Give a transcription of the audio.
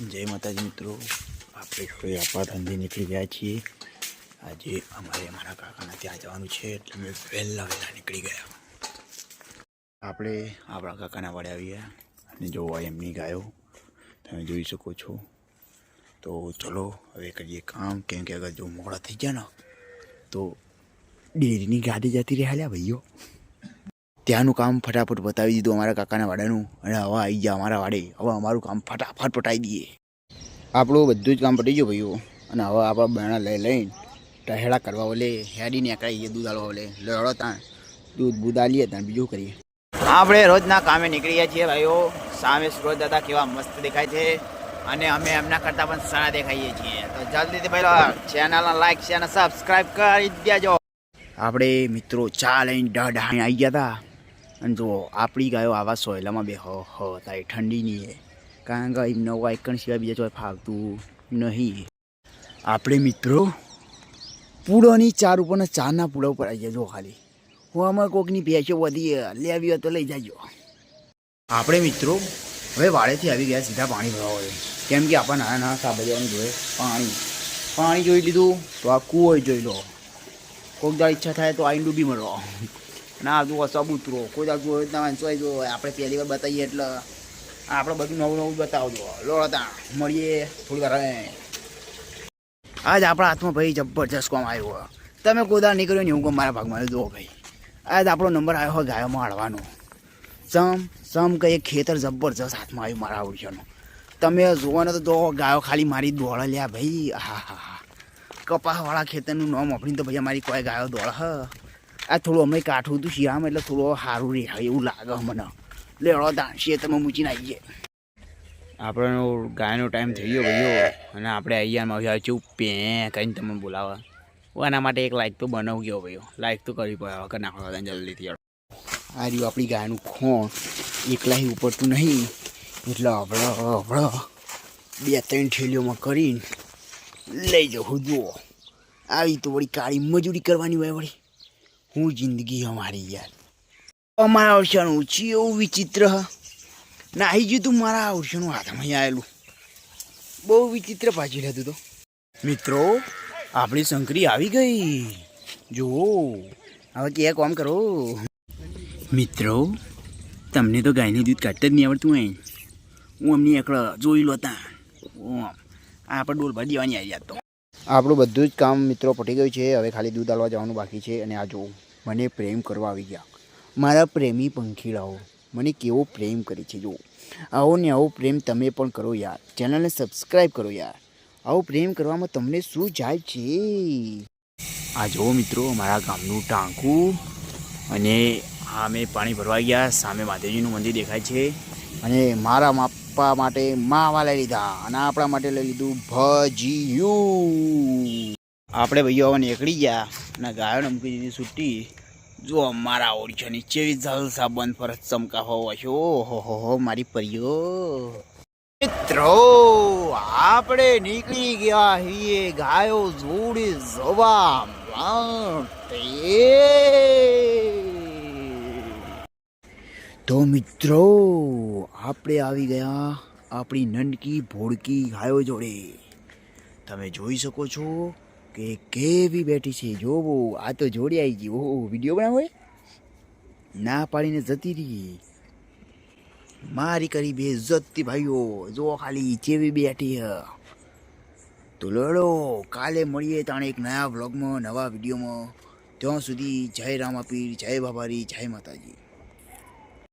જય માતાજી મિત્રો. આપણે આપણા ધંધે નીકળી ગયા છીએ. આજે અમારે અમારા કાકાના ત્યાં જવાનું છે એટલે અમે વહેલા વહેલા નીકળી ગયા. આપણે આપણા કાકાના વાડે આવ્યા અને જોવા એમની ગાયો તમે જોઈ શકો છો. તો ચલો હવે કરીએ કામ. કેમ કે અગર જો મોડા થઈ ગયા ને, તો ડેરીની ગાડી જતી રહ્યા ભાઈઓ. ત્યાંનું કામ ફટાફટ બતાવી દીધું અમારા કાકાના વાડાનું. અને હવે આવી ગયા અમારા વાડે. હવે અમારું કામ ફટાફટ પટાવી દઈએ. આપણું બધું જ કામ પટી ગયું ભાઈઓ. અને હવે આપણા બહેણા લઈ લઈને ટહેડા કરવા બોલે હેડી નીકળાઈએ દૂધ આલવા બોલે લડો ત્યાં દૂધ બૂધ આલીએ ત્યાં બીજું કરીએ? આપણે રોજના કામે નીકળી ગયા છીએ ભાઈઓ. સામે સુરત દાદા કેવા મસ્ત દેખાય છે. અને અમે એમના કરતાં પણ સારા દેખાઈએ છીએ. તો જલ્દીથી ભાઈ ચેનલને લાઈક છે અને સબસ્ક્રાઈબ કરી દેજો. આપણે મિત્રો ચા લઈને ડઢાણી આવી ગયા હતા અને જો આપણી ગાયો આવા સોયલામાં બે હ હ થાય ઠંડી ઠંડીની છે કારણ કે એમનો વાયકણ સિવાય બીજા ચોય ફાવતું નહીં આપણે મિત્રો પૂડોની ચાર ઉપરના ચારના પૂડા ઉપર આવી ગયા જો ખાલી. હું આમાં કોકની ભેંસો વધી લઈ હોય તો લઈ જાજો. આપણે મિત્રો, હવે વાડેથી આવી ગયા સીધા પાણી ભરવા હોય કેમ કે આપણા નાના નાના સાબરિયાનું જોઈએ, પાણી. પાણી જોઈ લીધું, તો આ કૂવો જોઈ લો. કોઈક દાળ ઈચ્છા થાય તો આઈને ડૂબી મરો ના જુઓ, સબૂતરો. કોઈ દાખ જોયો ના વાંચો જો આપણે પહેલી વાર બતાવીએ એટલે આપણે બધું નવું નવું બતાવજો. લોતા મળીએ થોડી વાર આજ આપણા હાથમાં ભાઈ જબરજસ્ત કોમ આવ્યો તમે કોઈ દાળ નીકળ્યો ને એવું કોમ મારા ભાગમાં જુઓ ભાઈ. આજ આપણો નંબર આવ્યો હોય ગાયોમાં હાડવાનો સમ સમ કંઈ ખેતર જબરજસ્ત હાથમાં આવ્યું મારા આવડ્યાનું. તમે જોવાનો તો જો ગાયો ખાલી મારી દોડ લ્યા ભાઈ. હા હા હા કપાસવાળા ખેતરનું નામ આપણી તો ભાઈ અમારી કોઈ ગાયો દોડ હ. આ થોડું અમે કાઠું હતું શિયાળામાં, એટલે થોડું સારું રહે એવું લાગે મને. લેવડો દાણ મૂચીને મૂકીને આવીએ. આપણો ગાયનો ટાઈમ થઈ ગયો ભાઈઓ, અને આપણે અહીંયા આવ્યા ચૂપ પે કહીને તમને બોલાવે. એના માટે એક લાઈક તો બનાવ ગયો ભાઈઓ. લાઈક તો કરવી પડે વગર નાખવા જલ્દીથી આ રહ્યું આપણી ગાયનું ખોણ. એકલાહી ઉપડતું નહીં. એટલે આપણે આપણે બે ત્રણ ઠેલીઓમાં કરીને લઈ જાઉં જુઓ. આવી તો વળી કાળી મજૂરી કરવાની હોય વળી. હું જિંદગી અમારી યાર. અમારા અવસરનું છે એવું વિચિત્ર. નાહી ગયું તું મારા ઓરસાનું હાથમાં આવેલું. બહુ વિચિત્ર પાછી રહેતું તો. મિત્રો, આપણી શંકરી આવી ગઈ. જુઓ. હવે કે કોમ કરો. મિત્રો, તમને તો ગાયનું દૂધ કાઢતા જ નહીં આવડતું હોય. હું અમને એકડો જોઈ લો આ આપણે ડોલ ભરી દેવાની આવી જાત તો. આપણું બધું જ કામ મિત્રો પટી ગયું છે. હવે ખાલી દૂધ આલવા જવાનું બાકી છે અને આ જો મને પ્રેમ કરવા આવી ગયા. મારા પ્રેમી પંખીડાઓ, મને કેવો પ્રેમ કરે છે જુઓ. આવો ને આવો પ્રેમ તમે પણ કરો યાર. ચેનલને સબસ્ક્રાઈબ કરો યાર. આવો પ્રેમ કરવામાં તમને શું જાય છે? આ જુઓ મિત્રો મારા ગામનું ટાંકું અને આ મેં પાણી ભરવા ગયા. સામે મહાદેવજીનું મંદિર દેખાય છે. અને મારા માપા માટે માવા લઈ લીધા અને આપણા માટે લઈ લીધું ભજીયું. આપણે ભાઈઓ હવે નીકળી ગયા અને ગાયોને મૂકી દીધી છૂટી જો મારા ઓડિશાની ચેવી જલસા બંધ પર ચમકા હોવા છો. ઓહો, હો મારી પરિયો મિત્રો, આપણે નીકળી ગયા છીએ ગાયો જોડે જવા માટે. તો મિત્રો, આપણે આવી ગયા આપણી નંડકી ભોળકી ગાયો જોડે. તમે જોઈ શકો છો કે કેવી બેઠી છે. જોવો, આ તો જોડી આવી ગઈ. ઓહો, વીડિયો બનાવો ના પાડીને જતી રહી. મારી કરી બે જતી ભાઈઓ, જો ખાલી ચેવી બેઠી તો લડો, કાલે મળીએ તાણે એક નયા વ્લોગમાં, નવા વિડીયોમાં. ત્યાં સુધી જય રામાપીર, જય બાબારી જય માતાજી.